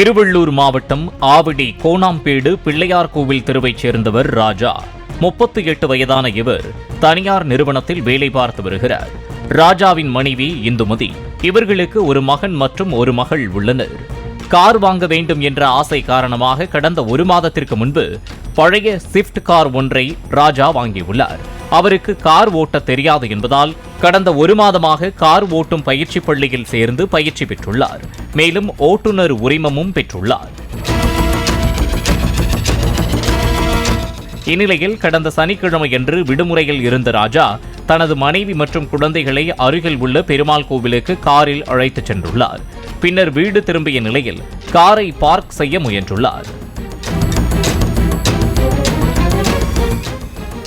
திருவள்ளூர் மாவட்டம் ஆவடி கோணாம்பேடு பிள்ளையார் கோவில் தெருவைச் சேர்ந்தவர் ராஜா. முப்பத்தி எட்டு வயதான இவர் தனியார் நிறுவனத்தில் வேலை பார்த்து வருகிறார். ராஜாவின் மனைவி இந்துமதி. இவர்களுக்கு ஒரு மகன் மற்றும் ஒரு மகள் உள்ளனர். கார் வாங்க வேண்டும் என்ற ஆசை காரணமாக கடந்த ஒரு மாதத்திற்கு முன்பு பழைய ஸ்விஃப்ட் கார் ஒன்றை ராஜா வாங்கியுள்ளார். அவருக்கு கார் ஓட்ட தெரியாது என்பதால் கடந்த ஒரு மாதமாக கார் ஓட்டும் பயிற்சி பள்ளியில் சேர்ந்து பயிற்சி பெற்றுள்ளார். மேலும் ஓட்டுநர் உரிமமும் பெற்றுள்ளார். இந்நிலையில் கடந்த சனிக்கிழமையன்று விடுமுறையில் இருந்த ராஜா தனது மனைவி மற்றும் குழந்தைகளை அருகில் உள்ள பெருமாள் கோவிலுக்கு காரில் அழைத்துச் சென்றுள்ளார். பின்னர் வீடு திரும்பிய நிலையில் காரை பார்க் செய்ய முயன்றுள்ளார்.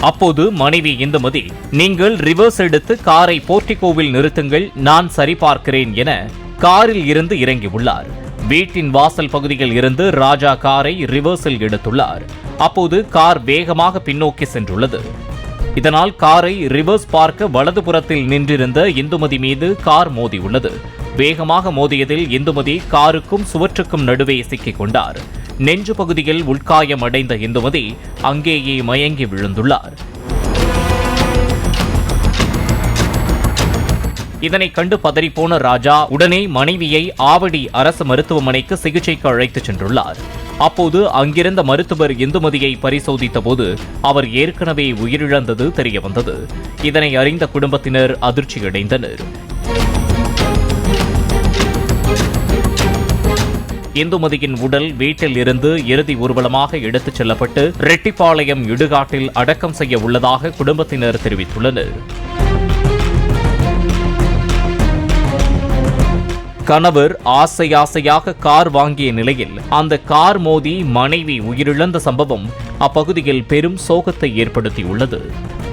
அப்போது மனைவி இந்துமதி நீங்கள் ரிவர்ஸ் எடுத்து காரை போர்டிகோவில் நிறுத்துங்கள் நான் சரிபார்க்கிறேன் என காரில் இருந்து இறங்கியுள்ளார் வீட்டின் வாசல் பகுதியில் இருந்து ராஜா காரை ரிவர்ஸில் எடுத்துள்ளார். அப்போது கார் வேகமாக பின்னோக்கி சென்றுள்ளது. இதனால் காரை ரிவர்ஸ் பார்க்க வலதுபுறத்தில் நின்றிருந்த இந்துமதி மீது கார் மோதியுள்ளது. வேகமாக மோதியதில் இந்துமதி காருக்கும் சுவற்றுக்கும் நடுவே சிக்கிக் கொண்டார். நெஞ்சு பகுதியில் உள்காயம் அடைந்த இந்துமதி அங்கேயே மயங்கி விழுந்துள்ளார். இதனை கண்டு பதறிப்போன ராஜா உடனே மனைவியை ஆவடி அரசு மருத்துவமனைக்கு சிகிச்சைக்கு அழைத்துச் சென்றுள்ளார். அப்போது அங்கிருந்த மருத்துவர் இந்துமதியை பரிசோதித்த போது அவர் ஏற்கனவே உயிரிழந்தது தெரியவந்தது. இதனை அறிந்த குடும்பத்தினர் அதிர்ச்சியடைந்தனர். இந்துமதியின் உடல் வீட்டில் இருந்து இறுதி ஊர்வலமாக எடுத்துச் செல்லப்பட்டு ரெட்டிப்பாளையம் இடுகாட்டில் அடக்கம் செய்ய உள்ளதாக குடும்பத்தினர் தெரிவித்துள்ளனர். கணவர் ஆசை ஆசையாக கார் வாங்கிய நிலையில் அந்த கார் மோதி மனைவி உயிரிழந்த சம்பவம் அப்பகுதியில் பெரும் சோகத்தை ஏற்படுத்தியுள்ளது.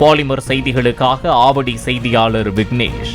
பாலிமர் செய்திகளுக்காக ஆவடி செய்தியாளர் விக்னேஷ்.